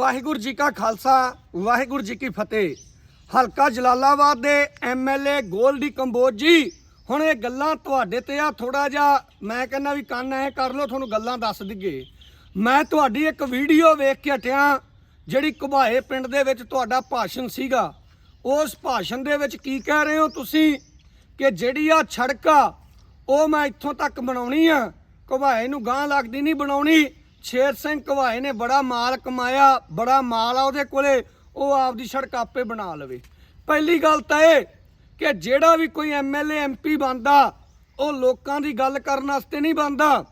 ਵਾਹਿਗੁਰੂ ਜੀ ਕਾ ਖਾਲਸਾ, ਵਾਹਿਗੁਰੂ ਜੀ ਕੀ ਫਤਿਹ। ਹਲਕਾ ਜਲਾਲਾਬਾਦ ਦੇ ਐਮਐਲਏ ਗੋਲਡੀ ਕੰਬੋਜ ਜੀ, ਹੁਣ ਇਹ ਗੱਲਾਂ ਤੁਹਾਡੇ ਤੇ ਆ ਥੋੜਾ ਜਿਹਾ, ਮੈਂ ਕਹਿੰਦਾ ਵੀ ਕੰਨ ਐ ਕਰ ਲਓ, ਤੁਹਾਨੂੰ ਗੱਲਾਂ ਦੱਸ ਦਈਏ। ਮੈਂ ਤੁਹਾਡੀ ਇੱਕ ਵੀਡੀਓ ਵੇਖ ਕੇ ਹਟਿਆ, ਜਿਹੜੀ ਘੁਬਾਏ ਪਿੰਡ ਦੇ ਵਿੱਚ ਤੁਹਾਡਾ ਭਾਸ਼ਣ ਸੀਗਾ। ਉਸ ਭਾਸ਼ਣ ਦੇ ਵਿੱਚ ਕੀ ਕਹਿ ਰਹੇ ਹੋ ਤੁਸੀਂ? ਕਿ ਜਿਹੜੀ ਆ ਸੜਕ ਆ ਉਹ ਮੈਂ ਇੱਥੋਂ ਤੱਕ ਬਣਾਉਣੀ ਆ, ਘੁਬਾਏ ਨੂੰ ਗਾਂ ਲੱਗਦੀ ਨਹੀਂ ਬਣਾਉਣੀ। ਸ਼ੇਰ ਸਿੰਘ ਘਵਾਏ ਨੇ ਬੜਾ ਮਾਲ ਕਮਾਇਆ, ਬੜਾ ਮਾਲ ਆ ਉਹਦੇ ਕੋਲੇ, ਉਹ ਆਪਦੀ ਸੜਕ ਆਪੇ ਬਣਾ ਲਵੇ। ਪਹਿਲੀ ਗੱਲ ਤਾਂ ਇਹ ਕਿ ਜਿਹੜਾ ਵੀ ਕੋਈ ਐਮਐਲਏ ਐਮਪੀ ਬਣਦਾ, ਉਹ ਲੋਕਾਂ ਦੀ ਗੱਲ ਕਰਨ ਵਾਸਤੇ ਨਹੀਂ ਬਣਦਾ।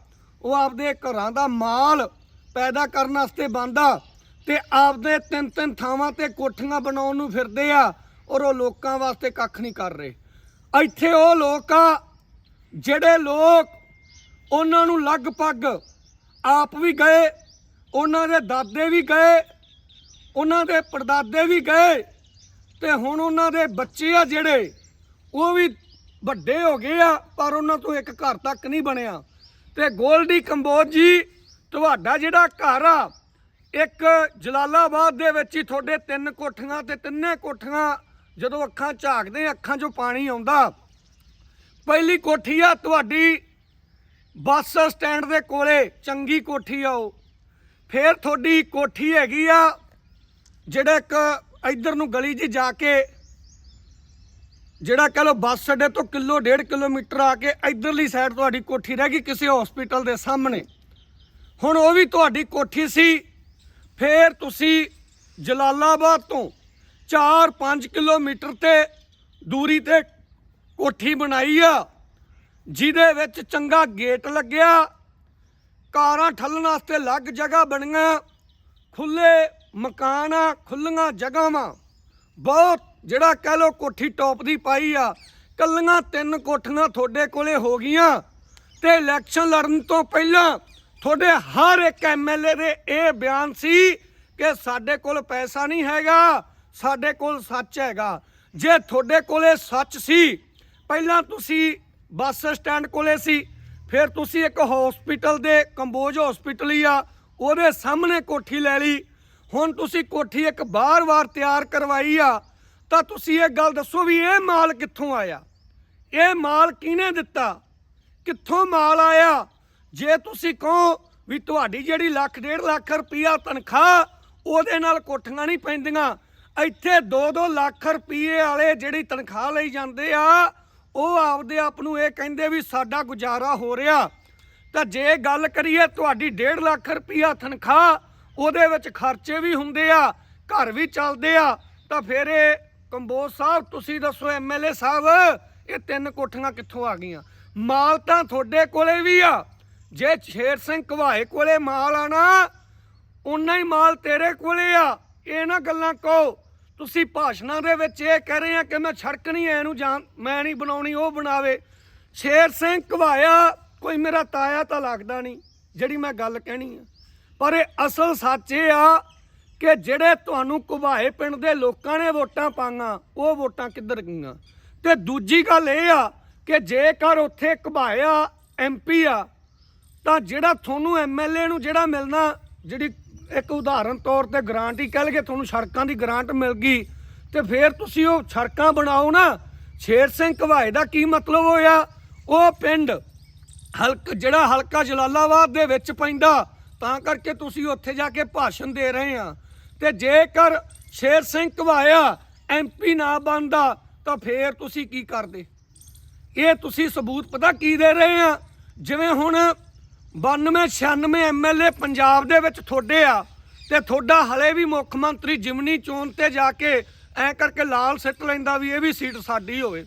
ਉਹ ਆਪਦੇ ਘਰਾਂ ਦਾ ਮਾਲ ਪੈਦਾ ਕਰਨ ਵਾਸਤੇ ਬਣਦਾ ਤੇ ਆਪਦੇ ਤਿੰਨ ਤਿੰਨ ਥਾਵਾਂ ਤੇ ਕੋਠੀਆਂ ਬਣਾਉਣ ਨੂੰ ਫਿਰਦੇ ਆ ਔਰ ਉਹ ਲੋਕਾਂ ਵਾਸਤੇ ਕੱਖ ਨਹੀਂ ਕਰ ਰਹੇ। ਇੱਥੇ ਉਹ ਲੋਕ ਆ ਜਿਹੜੇ ਲੋਕ ਉਹਨਾਂ ਨੂੰ ਲਗਭਗ ਆਪ ਵੀ ਗਏ, ਉਹਨਾਂ ਦੇ ਦਾਦੇ ਵੀ ਗਏ, ਉਹਨਾਂ ਦੇ ਪੜਦਾਦੇ ਵੀ ਗਏ, ਤੇ ਹੁਣ ਉਹਨਾਂ ਦੇ ਬੱਚੇ ਆ ਜਿਹੜੇ, ਉਹ ਵੀ ਵੱਡੇ ਹੋ ਗਏ ਆ, ਪਰ ਉਹਨਾਂ ਤੋਂ ਇੱਕ ਘਰ ਤੱਕ ਨਹੀਂ ਬਣਿਆ। ਤੇ ਗੋਲਡੀ ਕੰਬੋਜ ਜੀ, ਤੁਹਾਡਾ ਜਿਹੜਾ ਘਰ ਆ, ਇੱਕ ਜਲਾਲਾਬਾਦ ਦੇ ਵਿੱਚ ਹੀ ਤੁਹਾਡੇ ਤਿੰਨ ਕੋਠੀਆਂ ਤੇ ਤਿੰਨੇ ਕੋਠੀਆਂ ਜਦੋਂ ਅੱਖਾਂ ਝਾਕਦੇ, ਅੱਖਾਂ 'ਚੋਂ ਪਾਣੀ ਆਉਂਦਾ। ਪਹਿਲੀ ਕੋਠੀ ਆ ਤੁਹਾਡੀ ਬੱਸ ਸਟੈਂਡ ਦੇ ਕੋਲੇ ਚੰਗੀ ਕੋਠੀ ਆਓ ਉਹ। ਫੇਰ ਤੁਹਾਡੀ ਕੋਠੀ ਹੈਗੀ ਆ, ਜਿਹੜਾ ਇੱਕ ਇੱਧਰ ਨੂੰ ਗਲੀ 'ਚ ਜਾ ਕੇ, ਜਿਹੜਾ ਕਹ ਲੋ ਬੱਸ ਅੱਡੇ ਤੋਂ ਕਿਲੋ, ਡੇਢ ਕਿਲੋਮੀਟਰ ਆ ਕੇ ਇਧਰਲੀ ਸਾਈਡ ਤੁਹਾਡੀ ਕੋਠੀ ਰਹਿ ਗਈ ਕਿਸੇ ਹਸਪੀਟਲ ਦੇ ਸਾਹਮਣੇ। ਹੁਣ ਉਹ ਵੀ ਤੁਹਾਡੀ ਕੋਠੀ ਸੀ, ਫੇਰ ਤੁਸੀਂ ਜਲਾਲਾਬਾਦ ਤੋਂ 4-5 ਕਿਲੋਮੀਟਰ ਤੇ ਦੂਰੀ ਤੇ ਕੋਠੀ ਬਣਾਈ ਆ। ਜਿਹਦੇ ਵਿੱਚ ਚੰਗਾ ਗੇਟ ਲੱਗਿਆ, ਕਾਰਾਂ ਠੱਲਣ ਵਾਸਤੇ ਅਲੱਗ ਜਗ੍ਹਾ ਬਣੀਆਂ, ਖੁੱਲੇ ਮਕਾਨ ਆ ਖੁੱਲੀਆਂ ਜਗ੍ਹਾਵਾਂ। ਬਹੁਤ ਜਿਹੜਾ ਕਹਿ ਲੋ ਕੋਠੀ ਟੌਪ ਦੀ ਪਾਈ ਆ, ਕੱਲੀਆਂ ਤਿੰਨ ਕੋਠੀਆਂ ਤੁਹਾਡੇ ਕੋਲੇ ਹੋ ਗਈਆਂ ਤੇ ਇਲੈਕਸ਼ਨ ਲੜਨ ਤੋਂ ਪਹਿਲਾਂ ਤੁਹਾਡੇ ਹਰ ਇੱਕ ਐਮਐਲਏ ਦੇ ਇਹ ਬਿਆਨ ਸੀ ਕਿ ਸਾਡੇ ਕੋਲ ਪੈਸਾ ਨਹੀਂ ਹੈਗਾ, ਸਾਡੇ ਕੋਲ ਸੱਚ ਹੈਗਾ। ਜੇ ਤੁਹਾਡੇ ਕੋਲੇ ਸੱਚ ਸੀ, ਪਹਿਲਾਂ ਤੁਸੀਂ ਬੱਸ ਸਟੈਂਡ ਕੋਲੇ ਸੀ। ਫਿਰ ਤੁਸੀਂ ਇੱਕ ਹਸਪੀਟਲ ਦੇ ਕੰਬੋਜ ਹਸਪੀਟਲ ਹੀ ਆ, ਉਹਦੇ ਸਾਹਮਣੇ ਕੋਠੀ ਲੈ ਲਈ। ਹੁਣ ਤੁਸੀਂ ਕੋਠੀ ਇੱਕ ਬਾਰ-ਬਾਰ ਤਿਆਰ ਕਰਵਾਈ ਆ, ਤਾਂ ਤੁਸੀਂ ਇਹ ਗੱਲ ਦੱਸੋ ਵੀ ਇਹ ਮਾਲ ਕਿੱਥੋਂ ਆਇਆ? ਇਹ ਮਾਲ ਕਿਹਨੇ ਦਿੱਤਾ? ਕਿੱਥੋਂ ਮਾਲ ਆਇਆ? ਜੇ ਤੁਸੀਂ ਕਹੋ ਵੀ ਤੁਹਾਡੀ ਜਿਹੜੀ ਲੱਖ, ਡੇਢ ਲੱਖ ਰੁਪਈਆ ਤਨਖਾਹ, ਉਹਦੇ ਨਾਲ ਕੋਠੀਆਂ ਨਹੀਂ ਪੈਂਦੀਆਂ। ਇੱਥੇ 2-2 ਲੱਖ ਰੁਪਏ ਵਾਲੇ ਜਿਹੜੀ ਤਨਖਾਹ ਲਈ ਜਾਂਦੇ ਆ ਉਹ ਆਪਦੇ ਆਪ ਨੂੰ ਇਹ ਕਹਿੰਦੇ ਵੀ ਸਾਡਾ ਗੁਜ਼ਾਰਾ ਹੋ ਰਿਹਾ। ਤਾਂ ਜੇ ਗੱਲ ਕਰੀਏ ਤੁਹਾਡੀ 1.5 ਲੱਖ ਰੁਪਈਆ ਤਨਖਾਹ, ਉਹਦੇ ਵਿੱਚ ਖਰਚੇ ਵੀ ਹੁੰਦੇ ਆ, ਘਰ ਵੀ ਚੱਲਦੇ ਆ, ਤਾਂ ਫਿਰ ਇਹ ਕੰਬੋਜ ਸਾਹਿਬ, ਤੁਸੀਂ ਦੱਸੋ ਐਮਐਲਏ ਸਾਹਿਬ, ਇਹ ਤਿੰਨ ਕੋਠੀਆਂ ਕਿੱਥੋਂ ਆ ਗਈਆਂ? ਮਾਲ ਤਾਂ ਤੁਹਾਡੇ ਕੋਲੇ ਵੀ ਆ। ਜੇ ਸ਼ੇਰ ਸਿੰਘ ਘਵਾਏ ਕੋਲੇ ਮਾਲ ਆ ਨਾ ਉਨਾ ਹੀ ਮਾਲ ਤੇਰੇ ਕੋਲੇ ਆ। ਇਹ ਨਾ ਗੱਲਾਂ ਕਹੋ। ਤੁਸੀਂ ਭਾਸ਼ਣਾਂ ਦੇ ਵਿੱਚ ਇਹ ਕਹਿ ਰਹੇ ਆ ਕਿ ਮੈਂ ਛੜਕਣੀ ਨਹੀਂ ਐ ਨੂੰ ਜਾਣ ਮੈਂ ਨਹੀਂ ਬਣਾਉਣੀ, ਉਹ ਬਣਾਵੇ। ਸ਼ੇਰ ਸਿੰਘ ਘਵਾਇਆ, ਕੋਈ ਮੇਰਾ ਤਾਇਆ ਤਾਂ ਲੱਗਦਾ ਨਹੀਂ, ਜਿਹੜੀ ਮੈਂ ਗੱਲ ਕਹਿਣੀ ਆ। ਪਰ ਇਹ ਅਸਲ ਸੱਚ ਇਹ ਆ ਕਿ ਜਿਹੜੇ ਤੁਹਾਨੂੰ ਘਵਾਏ ਪਿੰਡ ਦੇ ਲੋਕਾਂ ਨੇ ਵੋਟਾਂ ਪਾਈਆਂ, ਉਹ ਵੋਟਾਂ ਕਿੱਧਰ ਗਈਆਂ? ਤੇ ਦੂਜੀ ਗੱਲ ਇਹ ਆ ਕਿ ਜੇਕਰ ਉੱਥੇ ਘਵਾਇਆ ਐਮਪੀ ਆ, ਤਾਂ ਜਿਹੜਾ ਤੁਹਾਨੂੰ ਐਮਐਲਏ ਨੂੰ ਜਿਹੜਾ ਮਿਲਣਾ, ਜਿਹੜੀ ਇੱਕ ਉਦਾਹਰਨ ਤੌਰ ਤੇ ਗ੍ਰਾਂਟ ਹੀ ਕਹਿ ਲਗੇ ਤੁਹਾਨੂੰ ਸੜਕਾਂ ਦੀ ਗ੍ਰਾਂਟ ਮਿਲ ਗਈ ਤੇ ਫਿਰ ਤੁਸੀਂ ਉਹ ਸੜਕਾਂ ਬਣਾਓ ਨਾ, ਸ਼ੇਰ ਸਿੰਘ ਘਵਾਏ ਦਾ ਕੀ ਮਤਲਬ ਹੋਇਆ? ਉਹ ਪਿੰਡ ਹਲਕ, ਜਿਹੜਾ ਹਲਕਾ ਜਲਾਲਾਬਾਦ ਦੇ ਵਿੱਚ ਪੈਂਦਾ, ਤਾਂ ਕਰਕੇ ਤੁਸੀਂ ਉੱਥੇ ਜਾ ਕੇ ਭਾਸ਼ਣ ਦੇ ਰਹੇ ਆ। ਤੇ ਜੇਕਰ ਸ਼ੇਰ ਸਿੰਘ ਘਵਾਇਆ ਐਮਪੀ ਨਾ ਬਣਦਾ, ਤਾਂ ਫੇਰ ਤੁਸੀਂ ਕੀ ਕਰਦੇ? ਇਹ ਤੁਸੀਂ ਸਬੂਤ ਪਤਾ ਕੀ ਦੇ ਰਹੇ ਆ? ਜਿਵੇਂ ਹੁਣ 92 96 ਐਮਐਲਏ ਪੰਜਾਬ ਦੇ ਵਿੱਚ ਤੁਹਾਡੇ ਆ ਤੇ ਤੁਹਾਡਾ ਹਲੇ ਵੀ ਮੁੱਖ ਮੰਤਰੀ ਜਿਮਨੀ ਚੋਣ ਤੇ ਜਾ ਕੇ ਐ ਕਰਕੇ ਲਾਲ ਸਿੱਟ ਲੈਂਦਾ ਵੀ ਇਹ ਵੀ ਸੀਟ ਸਾਡੀ ਹੋਵੇ।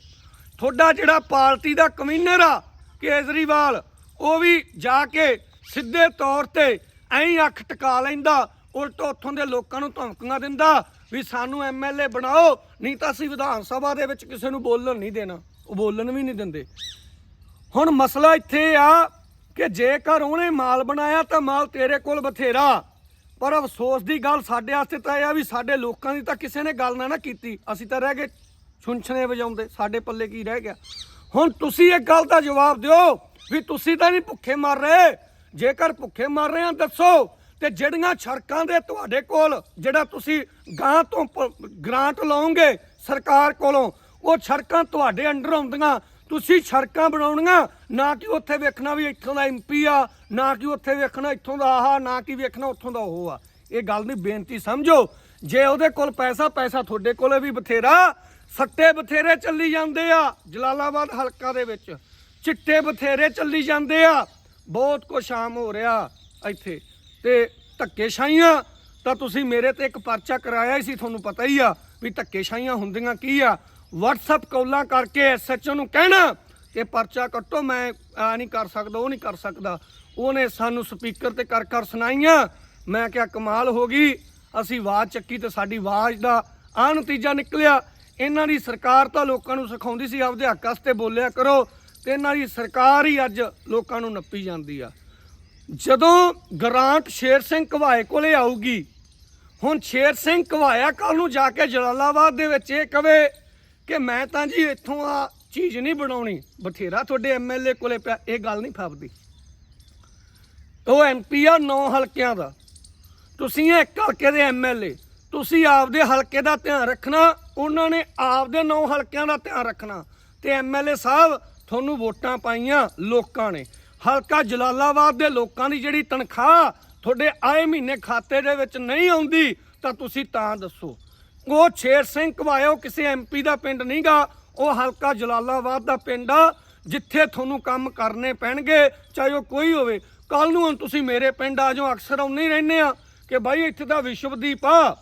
ਤੁਹਾਡਾ ਜਿਹੜਾ ਪਾਰਟੀ ਦਾ ਕਮਿਸ਼ਨਰ ਆ ਕੇਜਰੀਵਾਲ, ਉਹ ਵੀ ਜਾ ਕੇ ਸਿੱਧੇ ਤੌਰ ਤੇ ਐਂ ਅੱਖ ਟਿਕਾ ਲੈਂਦਾ, ਉਲਟ ਉੱਥੋਂ ਦੇ ਲੋਕਾਂ ਨੂੰ ਧਮਕੀਆਂ ਦਿੰਦਾ ਵੀ ਸਾਨੂੰ ਐਮਐਲਏ ਬਣਾਓ, ਨਹੀਂ ਤਾਂ ਅਸੀਂ ਵਿਧਾਨ ਸਭਾ ਦੇ ਵਿੱਚ ਕਿਸੇ ਨੂੰ ਬੋਲਣ ਨਹੀਂ ਦੇਣਾ। ਉਹ ਬੋਲਣ ਵੀ ਨਹੀਂ ਦਿੰਦੇ। ਹੁਣ ਮਸਲਾ ਇੱਥੇ ਆ ਕਿ ਜੇਕਰ ਉਹਨੇ ਮਾਲ ਬਣਾਇਆ ਤਾਂ ਮਾਲ ਤੇਰੇ ਕੋਲ ਬਥੇਰਾ। ਪਰ ਅਫਸੋਸ ਦੀ ਗੱਲ ਸਾਡੇ ਵਾਸਤੇ ਤਾਂ ਇਹ ਆ ਵੀ ਸਾਡੇ ਲੋਕਾਂ ਦੀ ਤਾਂ ਕਿਸੇ ਨੇ ਗੱਲ ਨਾ ਨਾ ਕੀਤੀ। ਅਸੀਂ ਤਾਂ ਰਹਿ ਗਏ ਛੁੰਛਣੇ ਵਜਾਉਂਦੇ, ਸਾਡੇ ਪੱਲੇ ਕੀ ਰਹਿ ਗਿਆ? ਹੁਣ ਤੁਸੀਂ ਇੱਕ ਗੱਲ ਦਾ ਜਵਾਬ ਦਿਓ ਵੀ ਤੁਸੀਂ ਤਾਂ ਨਹੀਂ ਭੁੱਖੇ ਮਰ ਰਹੇ। ਜੇਕਰ ਭੁੱਖੇ ਮਰ ਰਹੇ ਆ ਦੱਸੋ ਤੇ ਜਿਹੜੀਆਂ ਸੜਕਾਂ ਦੇ ਤੁਹਾਡੇ ਕੋਲ, ਜਿਹੜਾ ਤੁਸੀਂ ਗਾਂ ਤੋਂ ਪ- ਗ੍ਰਾਂਟ ਲਓਗੇ ਸਰਕਾਰ ਕੋਲੋਂ, ਉਹ ਸੜਕਾਂ ਤੁਹਾਡੇ ਅੰਡਰ ਆਉਂਦੀਆਂ। ਤੁਸੀਂ ਸੜਕਾਂ ਬਣਾਉਣੀਆਂ, ਨਾ ਕਿ ਉੱਥੇ ਵੇਖਣਾ ਵੀ ਇੱਥੋਂ ਦਾ ਐਮਪੀ ਆ, ਨਾ ਕਿ ਉੱਥੇ ਵੇਖਣਾ ਇੱਥੋਂ ਦਾ ਆਹ, ਨਾ ਕਿ ਵੇਖਣਾ ਉੱਥੋਂ ਦਾ ਉਹ ਆ। ਇਹ ਗੱਲ ਦੀ ਬੇਨਤੀ ਸਮਝੋ। ਜੇ ਉਹਦੇ ਕੋਲ ਪੈਸਾ ਪੈਸਾ ਤੁਹਾਡੇ ਕੋਲੇ ਵੀ ਬਥੇਰਾ, ਸੱਟੇ ਬਥੇਰੇ ਚੱਲੀ ਜਾਂਦੇ ਆ, ਜਲਾਲਾਬਾਦ ਹਲਕਾ ਦੇ ਵਿੱਚ। ਚਿੱਟੇ ਬਥੇਰੇ ਚੱਲੀ ਜਾਂਦੇ ਆ। ਬਹੁਤ ਕੁਛ ਆਮ ਹੋ ਰਿਹਾ ਇੱਥੇ। ਤੇ ਧੱਕੇਸ਼ਾਹੀਆਂ, ਤਾਂ ਤੁਸੀਂ ਮੇਰੇ ਤੇ ਇੱਕ ਪਰਚਾ ਕਰਾਇਆ ਹੀ ਸੀ, ਤੁਹਾਨੂੰ ਪਤਾ ਹੀ ਆ ਵੀ ਧੱਕੇਸ਼ਾਹੀਆਂ ਹੁੰਦੀਆਂ ਕੀ ਆ। WhatsApp ਕਾਲਾਂ ਕਰਕੇ ਐਸਐਚਓ ਨੂੰ ਕਹਿਣਾ ਕਿ ਪਰਚਾ ਕੱਟੋ, ਮੈਂ ਆ ਨਹੀਂ ਕਰ ਸਕਦਾ, ਉਹ ਨਹੀਂ ਕਰ ਸਕਦਾ। ਉਹਨੇ ਸਾਨੂੰ ਸਪੀਕਰ ਤੇ ਕਰ ਕਰ ਸੁਣਾਈਆਂ। ਮੈਂ ਕਿਹਾ, ਕਮਾਲ ਹੋ ਗਈ। ਅਸੀਂ ਆਵਾਜ਼ ਚੱਕੀ ਤੇ ਸਾਡੀ ਆਵਾਜ਼ ਦਾ ਆ ਨਤੀਜਾ ਨਿਕਲਿਆ। ਇਹਨਾਂ ਦੀ ਸਰਕਾਰ ਤਾਂ ਲੋਕਾਂ ਨੂੰ ਸਿਖਾਉਂਦੀ ਸੀ, ਆਪਦੇ ਹੱਕ ਵਾਸਤੇ ਬੋਲਿਆ ਕਰੋ। ਤੇ ਇਹਨਾਂ ਦੀ ਸਰਕਾਰ ਹੀ ਅੱਜ ਲੋਕਾਂ ਨੂੰ ਨੱਪੀ ਜਾਂਦੀ ਆ। ਜਦੋਂ ਗਰਾਂਟ ਸ਼ੇਰ ਸਿੰਘ ਘਵਾਏ ਕੋਲੇ ਆਊਗੀ, ਹੁਣ ਸ਼ੇਰ ਸਿੰਘ ਘਵਾਇਆ ਕੱਲ ਨੂੰ ਜਾ ਕੇ ਜਲਾਲਾਬਾਦ ਦੇ ਵਿੱਚ ਇਹ ਕਵੇ ਕਿ ਮੈਂ ਤਾਂ ਜੀ ਇੱਥੋਂ ਆ ਚੀਜ਼ ਨਹੀਂ ਬਣਾਉਣੀ। ਬਥੇਰਾ ਤੁਹਾਡੇ ਐਮਐਲਏ ਕੋਲੇ ਪਿਆ, ਇਹ ਗੱਲ ਨਹੀਂ ਫਾਬਦੀ ਉਹ ਐਮਪੀ ਆ ਨੌ ਹਲਕਿਆਂ ਦਾ। ਤੁਸੀਂ ਇੱਕ ਹਲਕੇ ਦੇ ਐਮਐਲਏ ਤੁਸੀਂ ਆਪਦੇ ਹਲਕੇ ਦਾ ਧਿਆਨ ਰੱਖਣਾ, ਉਹਨਾਂ ਨੇ ਆਪਦੇ ਨੌ ਹਲਕਿਆਂ ਦਾ ਧਿਆਨ ਰੱਖਣਾ। ਤੇ ਐਮਐਲਏ ਸਾਹਿਬ, ਤੁਹਾਨੂੰ ਵੋਟਾਂ ਪਾਈਆਂ ਲੋਕਾਂ ਨੇ। ਹਲਕਾ ਜਲਾਲਾਬਾਦ ਦੇ ਲੋਕਾਂ ਦੀ ਜਿਹੜੀ ਤਨਖਾਹ ਤੁਹਾਡੇ ਆਏ ਮਹੀਨੇ ਖਾਤੇ ਦੇ ਵਿੱਚ ਨਹੀਂ ਆਉਂਦੀ, ਤਾਂ ਤੁਸੀਂ ਤਾਂ ਦੱਸੋ। ਉਹ ਛੇਰ ਸਿੰਘ ਘਵਾਇਓ ਕਿਸੇ ਐਮਪੀ ਦਾ ਪਿੰਡ ਨਹੀਂਗਾ, ਉਹ ਹਲਕਾ ਜਲਾਲਾਬਾਦ ਦਾ ਪਿੰਡ ਆ, ਜਿੱਥੇ ਤੁਹਾਨੂੰ ਕੰਮ ਕਰਨੇ ਪੈਣਗੇ, ਚਾਹੇ ਉਹ ਕੋਈ ਹੋਵੇ। ਕੱਲ ਨੂੰ ਹੁਣ ਤੁਸੀਂ ਮੇਰੇ ਪਿੰਡ ਆ ਜਾਓ, ਅਕਸਰ ਆਉਂਦੇ ਹੀ ਰਹਿੰਦੇ ਆ ਕਿ ਬਾਈ ਇੱਥੇ ਤਾਂ ਵਿਸ਼ਵਦੀਪ ਆ।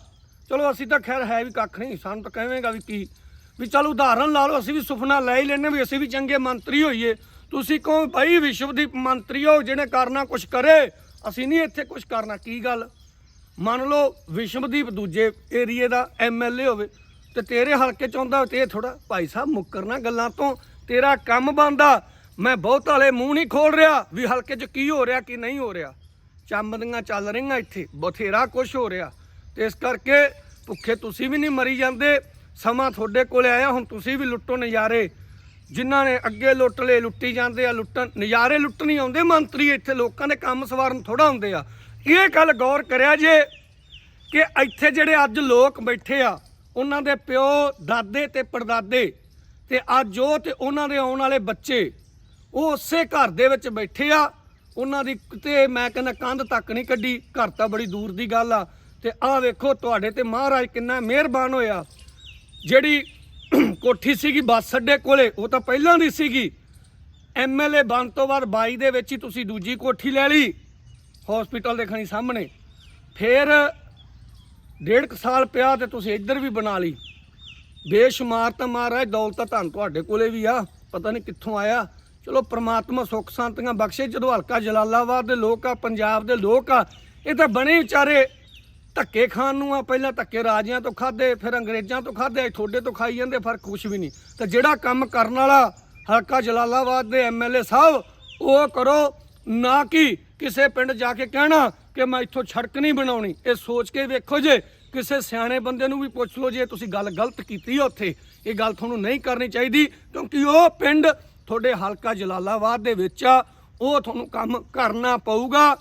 ਚਲੋ ਅਸੀਂ ਤਾਂ ਖੈਰ ਹੈ ਵੀ ਕੱਖ ਨਹੀਂ, ਸਾਨੂੰ ਤਾਂ ਕਹਵੇਂਗਾ ਵੀ ਕੀ। ਵੀ ਚਲ ਉਦਾਹਰਨ ਲਾ ਲਓ, ਅਸੀਂ ਵੀ ਸੁਪਨਾ ਲੈ ਹੀ ਲੈਨੇ ਵੀ ਅਸੀਂ ਵੀ ਚੰਗੇ ਮੰਤਰੀ ਹੋਈਏ। ਤੁਸੀਂ ਕਹੋ ਬਾਈ ਵਿਸ਼ਵਦੀਪ ਮੰਤਰੀ ਹੋ, ਜਿਹਨੇ ਕਰਨਾ ਕੁਝ ਕਰੇ। ਅਸੀਂ ਨਹੀਂ ਇੱਥੇ ਕੁਝ ਕਰਨਾ, ਕੀ ਗੱਲ? ਮੰਨ ਲਓ ਵਿਸ਼ਵਦੀਪ ਦੂਜੇ ਏਰੀਏ ਦਾ ਐਮਐਲਏ ਹੋਵੇ, ਤੇ ਤੇਰੇ ਹਲਕੇ ਚ ਆਉਂਦਾ ਤੇ ਇਹ ਥੋੜਾ ਭਾਈ ਸਾਹਿਬ ਮੁੱਕਰਨਾ ਗੱਲਾਂ ਤੋਂ। ਤੇਰਾ ਕੰਮ ਬੰਦਾ ਮੈਂ ਬਹੁਤ ਵਾਲੇ ਮੂੰਹ ਨਹੀਂ ਖੋਲ ਰਿਹਾ ਵੀ ਹਲਕੇ ਚ ਕੀ ਹੋ ਰਿਹਾ, ਕੀ ਨਹੀਂ ਹੋ ਰਿਹਾ। ਚੰਮਦੀਆਂ ਚੱਲ ਰਹੀਆਂ ਇੱਥੇ, ਬਥੇਰਾ ਕੁਝ ਹੋ ਰਿਹਾ। ਤੇ ਇਸ ਕਰਕੇ ਭੁੱਖੇ ਤੁਸੀਂ ਵੀ ਨਹੀਂ ਮਰੀ ਜਾਂਦੇ। ਸਮਾਂ ਤੁਹਾਡੇ ਕੋਲੇ ਆਇਆ, ਹੁਣ ਤੁਸੀਂ ਵੀ ਲੁੱਟੋ ਨਜ਼ਾਰੇ। ਜਿਨ੍ਹਾਂ ਨੇ ਅੱਗੇ ਲੁੱਟ ਲਏ, ਲੁੱਟੀ ਜਾਂਦੇ ਆ, ਲੁੱਟਣ ਨਜ਼ਾਰੇ ਲੁੱਟ ਨਹੀਂ ਆਉਂਦੇ। ਮੰਤਰੀ ਇੱਥੇ ਲੋਕਾਂ ਦੇ ਕੰਮ ਸਵਾਰਨ ਥੋੜਾ ਹੁੰਦੇ ਆ। ਇਹ ਗੱਲ ਗੌਰ ਕਰਿਆ ਜੇ ਕਿ ਇੱਥੇ ਜਿਹੜੇ ਅੱਜ ਲੋਕ ਬੈਠੇ ਆ, ਉਹਨਾਂ ਦੇ ਪਿਓ, ਦਾਦੇ ਤੇ ਪੜਦਾਦੇ ਤੇ ਅੱਜ ਉਹ ਤੇ ਉਹਨਾਂ ਦੇ ਆਉਣ ਵਾਲੇ ਬੱਚੇ, ਉਹ ਉਸੇ ਘਰ ਦੇ ਵਿੱਚ ਬੈਠੇ ਆ, ਉਹਨਾਂ ਦੀ ਕਿਤੇ ਮੈਂ ਕਹਿੰਦਾ ਕੰਧ ਤੱਕ ਨਹੀਂ ਕੱਢੀ, ਘਰ ਤਾਂ ਬੜੀ ਦੂਰ ਦੀ ਗੱਲ ਆ ਤੇ ਆਹ ਵੇਖੋ ਤੁਹਾਡੇ ਤੇ ਮਹਾਰਾਜ ਕਿੰਨਾ ਮਿਹਰਬਾਨ ਹੋਇਆ। ਜਿਹੜੀ ਕੋਠੀ ਸੀਗੀ ਬੱਸ ਅੱਡੇ ਕੋਲੇ, ਉਹ ਤਾਂ ਪਹਿਲਾਂ ਦੀ ਸੀਗੀ। ਐਮਐਲਏ ਬਣ ਤੋਂ ਬਾਅਦ 22 ਦੇ ਵਿੱਚ ਹੀ ਤੁਸੀਂ ਦੂਜੀ ਕੋਠੀ ਲੈ ਲਈ। ਹਸਪੀਟਲ ਦੇ ਖਣੀ ਸਾਹਮਣੇ। ਫਿਰ ਡੇਢ ਕੁ ਸਾਲ ਪਿਆ ਤੇ ਤੁਸੀਂ ਇੱਧਰ ਵੀ ਬਣਾ ਲਈ। ਬੇਸ਼ੁਮਾਰ ਤਾਂ ਮਹਾਰਾਜ, ਦੌਲਤ ਧਨ ਤੁਹਾਡੇ ਕੋਲੇ ਵੀ ਆ। ਪਤਾ ਨਹੀਂ ਕਿੱਥੋਂ ਆਇਆ। ਚਲੋ ਪ੍ਰਮਾਤਮਾ ਸੁੱਖ ਸ਼ਾਂਤੀਆਂ ਬਖਸ਼ੇ। ਜਦੋਂ ਹਲਕਾ ਜਲਾਲਾਬਾਦ ਦੇ ਲੋਕ ਆ, ਪੰਜਾਬ ਦੇ ਲੋਕ ਆ, ਇਹ ਤਾਂ ਬਣੇ ਵਿਚਾਰੇ। ਧੱਕੇ ਖਾਣ ਨੂੰ ਆ, ਪਹਿਲਾਂ ਧੱਕੇ ਰਾਜਿਆਂ ਤੋਂ ਖਾਦੇ ਫਿਰ ਅੰਗਰੇਜ਼ਾਂ ਤੋਂ ਖਾਦੇ ਤੁਹਾਡੇ ਤੋਂ ਖਾਈ ਜਾਂਦੇ, ਫ਼ਰਕ ਕੁਛ ਵੀ ਨਹੀਂ। ਤਾਂ ਜਿਹੜਾ ਕੰਮ ਕਰਨ ਵਾਲਾ ਹਲਕਾ ਜਲਾਲਾਬਾਦ ਦੇ ਐਮਐਲਏ ਸਾਹਿਬ, ਉਹ ਕਰੋ ਨਾ ਕਿ ਕਿਸੇ ਪਿੰਡ ਜਾ ਕੇ ਕਹਿਣਾ ਕਿ ਮੈਂ ਇੱਥੋਂ ਸੜਕ ਨਹੀਂ ਬਣਾਉਣੀ। ਇਹ ਸੋਚ ਕੇ ਵੇਖੋ ਜੇ ਕਿਸੇ ਸਿਆਣੇ ਬੰਦੇ ਨੂੰ ਵੀ ਪੁੱਛ ਲਓ ਜੇ ਤੁਸੀਂ ਗੱਲ ਗਲਤ ਕੀਤੀ ਆ ਉੱਥੇ। ਇਹ ਗੱਲ ਤੁਹਾਨੂੰ ਨਹੀਂ ਕਰਨੀ ਚਾਹੀਦੀ ਕਿਉਂਕਿ ਉਹ ਪਿੰਡ ਤੁਹਾਡੇ ਹਲਕਾ ਜਲਾਲਾਬਾਦ ਦੇ ਵਿੱਚ ਆ। ਉਹ ਤੁਹਾਨੂੰ ਕੰਮ ਕਰਨਾ ਪਊਗਾ।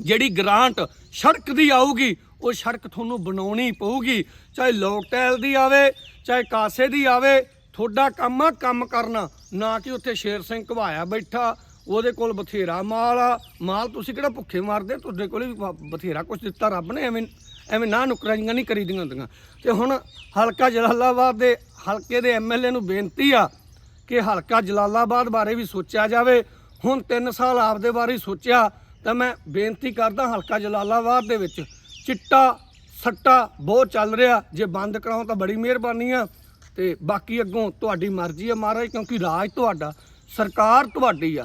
ਜਿਹੜੀ ਗ੍ਰਾਂਟ ਸੜਕ ਦੀ ਆਊਗੀ, ਉਹ ਸੜਕ ਤੁਹਾਨੂੰ ਬਣਾਉਣੀ ਪਊਗੀ। ਚਾਹੇ ਲੋਕ ਲੋਕਟੈਲ ਦੀ ਆਵੇ, ਚਾਹੇ ਕਾਸੇ ਦੀ ਆਵੇ, ਤੁਹਾਡਾ ਕੰਮ ਆ ਕੰਮ ਕਰਨਾ। ਨਾ ਕਿ ਉੱਥੇ ਸ਼ੇਰ ਸਿੰਘ ਘਵਾਇਆ ਬੈਠਾ। ਉਹਦੇ ਕੋਲ ਬਥੇਰਾ ਮਾਲ ਆ। ਮਾਲ ਤੁਸੀਂ ਕਿਹੜਾ ਭੁੱਖੇ ਮਾਰਦੇ? ਤੁਹਾਡੇ ਕੋਲ ਵੀ ਬ- ਬਥੇਰਾ ਕੁਝ ਦਿੱਤਾ ਰੱਬ ਨੇ। ਐਵੇਂ ਐਵੇਂ ਨਾ ਨੁਕਰਾਈਆਂ ਨਹੀਂ ਕਰੀਦੀਆਂ ਹੁੰਦੀਆਂ। ਤੇ ਹੁਣ ਹਲਕਾ ਜਲਾਲਾਬਾਦ ਦੇ, ਹਲਕੇ ਦੇ ਐਮਐਲਏ ਨੂੰ ਬੇਨਤੀ ਆ ਕਿ ਹਲਕਾ ਜਲਾਲਾਬਾਦ ਬਾਰੇ ਵੀ ਸੋਚਿਆ ਜਾਵੇ। ਹੁਣ 3 ਸਾਲ ਆਪਦੇ ਬਾਰੇ ਸੋਚਿਆ, ਤਾਂ ਮੈਂ ਬੇਨਤੀ ਕਰਦਾ ਹਲਕਾ ਜਲਾਲਾਬਾਦ ਦੇ ਵਿੱਚ ਚਿੱਟਾ, ਸੱਟਾ ਬਹੁਤ ਚੱਲ ਰਿਹਾ। ਜੇ ਬੰਦ ਕਰਾਓ ਤਾਂ ਬੜੀ ਮਿਹਰਬਾਨੀ ਆ। ਤੇ ਬਾਕੀ ਅੱਗੋਂ ਤੁਹਾਡੀ ਮਰਜ਼ੀ ਆ ਮਹਾਰਾਜ, ਕਿਉਂਕਿ ਰਾਜ ਤੁਹਾਡਾ, ਸਰਕਾਰ ਤੁਹਾਡੀ ਆ।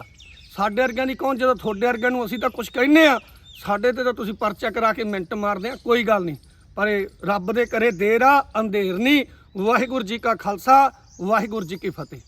ਸਾਡੇ ਵਰਗਿਆਂ ਦੀ ਕੌਣ, ਜਦੋਂ ਤੁਹਾਡੇ ਵਰਗਿਆਂ ਨੂੰ ਅਸੀਂ ਤਾਂ ਕੁਝ ਕਹਿੰਨੇ ਆ ਸਾਡੇ ਤੇ ਤਾਂ ਤੁਸੀਂ ਪਰਚਾ ਕਰਾ ਕੇ ਮਿੰਟ ਮਾਰਦੇ ਆ, ਕੋਈ ਗੱਲ ਨਹੀਂ। ਪਰ ਇਹ ਰੱਬ ਦੇ ਕਰੇ ਦੇਰ ਆ ਅੰਧੇਰ ਨਹੀਂ। ਵਾਹਿਗੁਰੂ ਜੀ ਕਾ ਖਾਲਸਾ, ਵਾਹਿਗੁਰੂ ਜੀ ਕੀ ਫਤਿਹ।